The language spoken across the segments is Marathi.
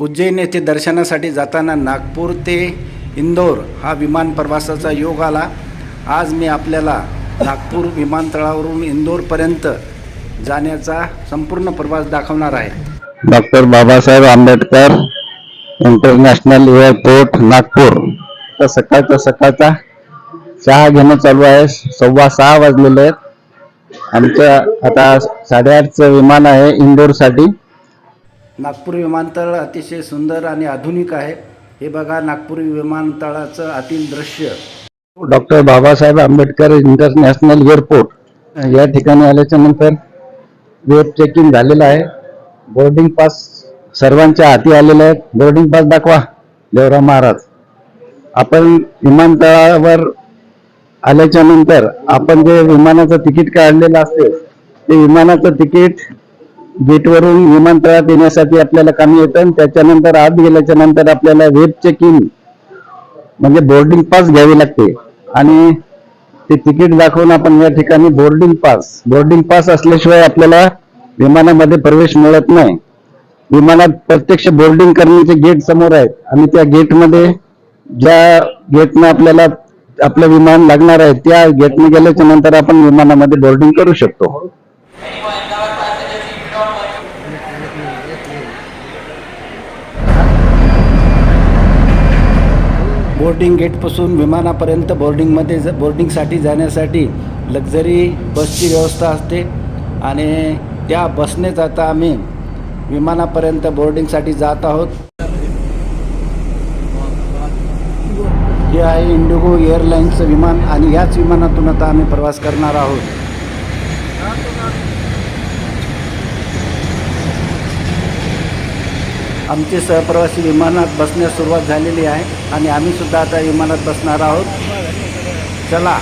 उज्जैन येथे दर्शनासाठी जाताना नागपूर ते इंदोर हा विमान प्रवासाचा योग आला. आज मी आपल्याला नागपूर विमानतळावरून इंदोरपर्यंत जाण्याचा संपूर्ण प्रवास दाखवणार आहे. Doctor Babasaheb Ambedkar international airport Nagpur. तर सकाळचा सकाळचा चहा घेणं चालू आहे. सव्वा सहा वाजलेले आहेत. आमचं आता साडेआठचं विमान आहे इंदोरसाठी. नागपूर विमानतळ अतिशय सुंदर आणि आधुनिक आहे. हे बघा नागपूर विमानतळाचं आतील दृश्य. Doctor Babasaheb Ambedkar international airport या ठिकाणी आल्याच्यानंतर वेब चेकिंग झालेलं आहे. बोर्डिंग पास सर्वांच्या हाती आलेले आहेत बोर्डिंग पास दाखवा देवराम महाराज. आपण विमानतळावर आल्याच्यानंतर आपण जे विमानाचं तिकीट काढलेलं असते ते विमानाचं तिकीट गेटवरून विमानतळात येण्यासाठी आपल्याला कमी येतं आणि त्याच्यानंतर आत गेल्याच्यानंतर आपल्याला वेब इन म्हणजे बोर्डिंग पास घ्यावी लागते. आणि ते तिकीट दाखवून आपण या ठिकाणी बोर्डिंग पास बोर्डिंग पास असल्याशिवाय आपल्याला विमानामध्ये प्रवेश मिळत नाही. विमानात प्रत्यक्ष बोर्डिंग करण्याचे गेट समोर आहेत आणि त्या गेटमध्ये ज्या गेटनं आपल्याला आपलं विमान लागणार आहे त्या गेटने गेल्याच्यानंतर आपण विमानामध्ये बोर्डिंग करू शकतो. बोर्डिंग गेटपासून विमानापर्यंत बोर्डिंगमध्ये ज बोर्डिंगसाठी जाण्यासाठी लक्झरी बसची व्यवस्था असते आणि त्या बसनेच आता आम्ही विमानापर्यंत बोर्डिंगसाठी जात आहोत. हे आहे इंडिगो एअरलाईन्सचं विमान आणि याच विमानातून आता आम्ही प्रवास करणार आहोत. आमचे सहप्रवासी विमानात बसण्यास सुरुवात झालेली आहे आणि आम्ही सुद्धा आता विमानात बसणार आहोत. चला.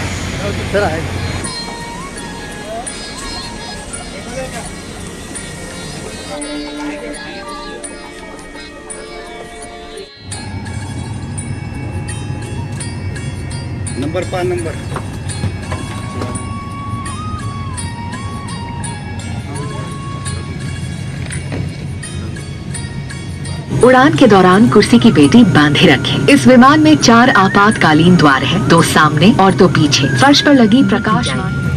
नंबर पाच नंबर. उड़ान के दौरान कुर्सी की पेटी बांधे रखे। इस विमान में चार आपातकालीन द्वार है, दो सामने और दो पीछे। फर्श पर लगी प्रकाश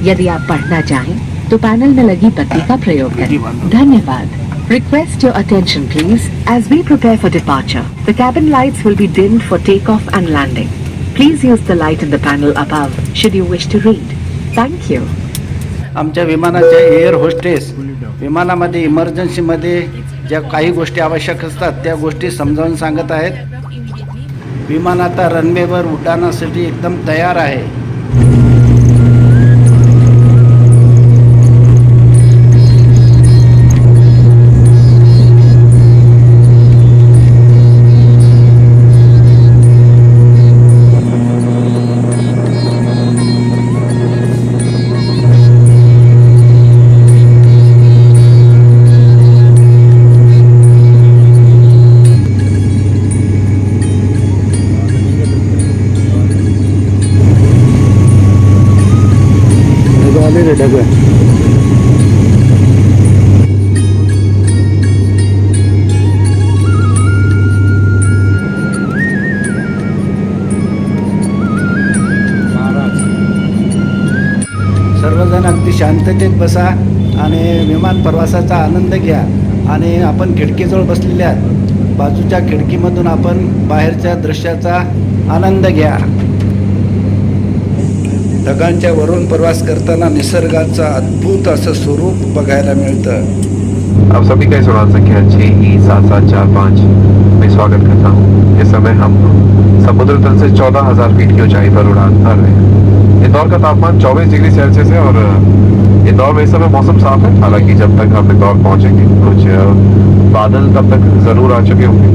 यदि आप पढ़ना चाहें तो पैनल में लगी पत्ती का प्रयोग करें। धन्यवाद। Request your attention please as we prepare for departure the cabin lights will be dim for take off and landing please use the light in the panel above should you wish to read thank you आमच्या विमानाच्या एअर होस्टेस विमानामध्ये इमर्जन्सीमध्ये ज्या काही गोष्टी आवश्यक असतात त्या गोष्टी समजावून सांगत आहेत. विमान आता रनवेवर उड्डाणासाठी एकदम तयार आहे. आले रे डबे सर्वजण अगदी शांततेत बसा आणि विमान प्रवासाचा आनंद घ्या आणि आपण खिडकीजवळ बसलेल्या बाजूच्या खिडकीमधून आपण बाहेरच्या दृश्याचा आनंद घ्या. ढगांच्या वरून प्रवास करताना निसर्गाचं अद्भुत असं स्वरूप बघायला मिळतं. आप सभी का इस उड़ान संख्या छः ई सात सात चार पाँच. में स्वागत करता. हूँ इस समय हम समुद्र तल से चौदह हजार फीट की ऊंचाई पर उड़ान भर रहे हैं. इंदौर का तापमान 24 डिग्री सेल्सियस है और इंदौर में इस समय मौसम साफ है। हालांकि जब तक हम इंदौर पहुंचेंगे कुछ बादल तब तक जरूर आ चुके होंगे।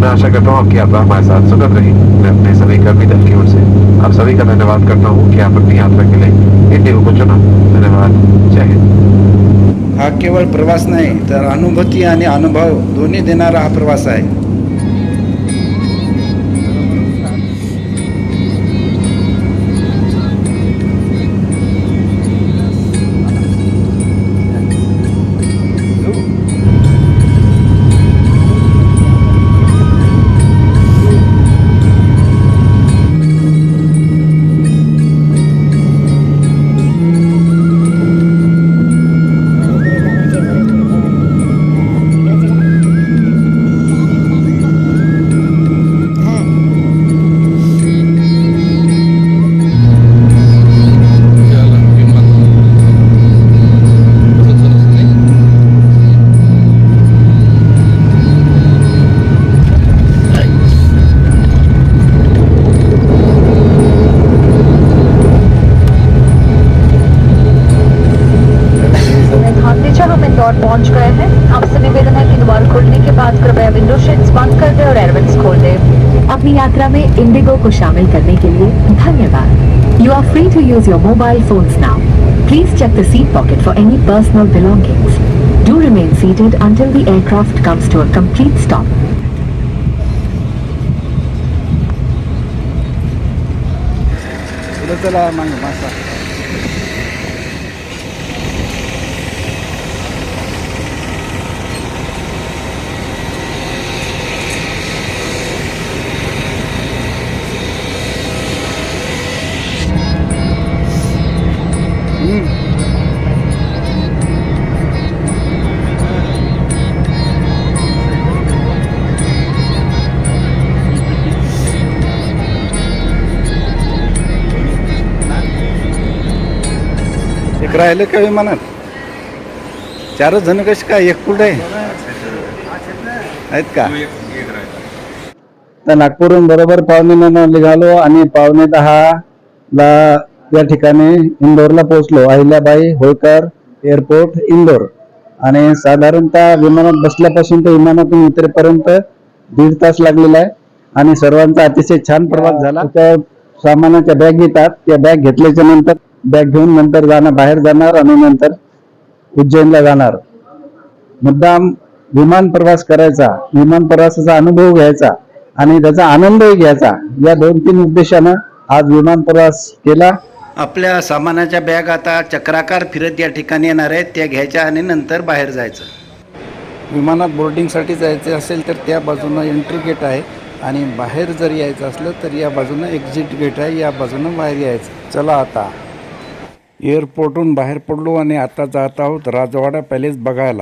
मैं आशा करता हूँ आपकी यात्रा हमारे साथ सुगत रही। मैं अपने सभी कर्मी दल की ओर से आप सभी का धन्यवाद करता हूँ कि आप अपनी यात्रा के लिए इंडिगो को चुना। धन्यवाद। जय हिंद। हा केवळ प्रवास नाही तर अनुभूती आणि अनुभव दोन्ही देणारा हा प्रवास आहे. अपनी यात्रा में इंडिगो को शामिल करने के लिए धन्यवाद। You are free to use your mobile phones now please check the seat pocket for any personal belongings do remain seated until the aircraft comes to a complete stop चला मांग मासा राहिलं का विमानात चारच जण कसे काय? एक कुठे आहेत का? तर नागपूरहून बरोबर पावणे नऊ निघालो आणि पावणे दहा ला या ठिकाणी इंदोरला पोहोचलो. अहिल्याबाई होळकर एअरपोर्ट इंदोर. आणि साधारणतः विमानात बसल्यापासून ते विमानातून उतरेपर्यंत दीड तास लागलेला आहे. आणि सर्वांचा अतिशय छान प्रवास झाला. त्या सामानाच्या बॅग येतात. त्या बॅग घेतल्याच्या नंतर बॅग घेऊन नंतर जाणार बाहेर जाणार आणि नंतर उज्जैनला जाणार. मुद्दाम विमान प्रवास करायचा विमान प्रवासाचा अनुभव घ्यायचा आणि त्याचा आनंदही घ्यायचा. या दोन तीन उद्देशानं आज विमान प्रवास केला. आपल्या सामानाच्या बॅग आता चक्राकार फिरत या ठिकाणी येणार आहेत. त्या घ्यायच्या आणि नंतर बाहेर जायचं. विमानात बोर्डिंगसाठी जायचं असेल तर त्या बाजूनं एंट्री गेट आहे आणि बाहेर जर यायचं असलं तर या बाजूनं एक्झिट गेट आहे या बाजूनं बाहेर यायचं. चला आता. एअरपोर्टहून बाहेर पडलो आणि आता जात आहोत राजवाडा पॅलेस बघायला.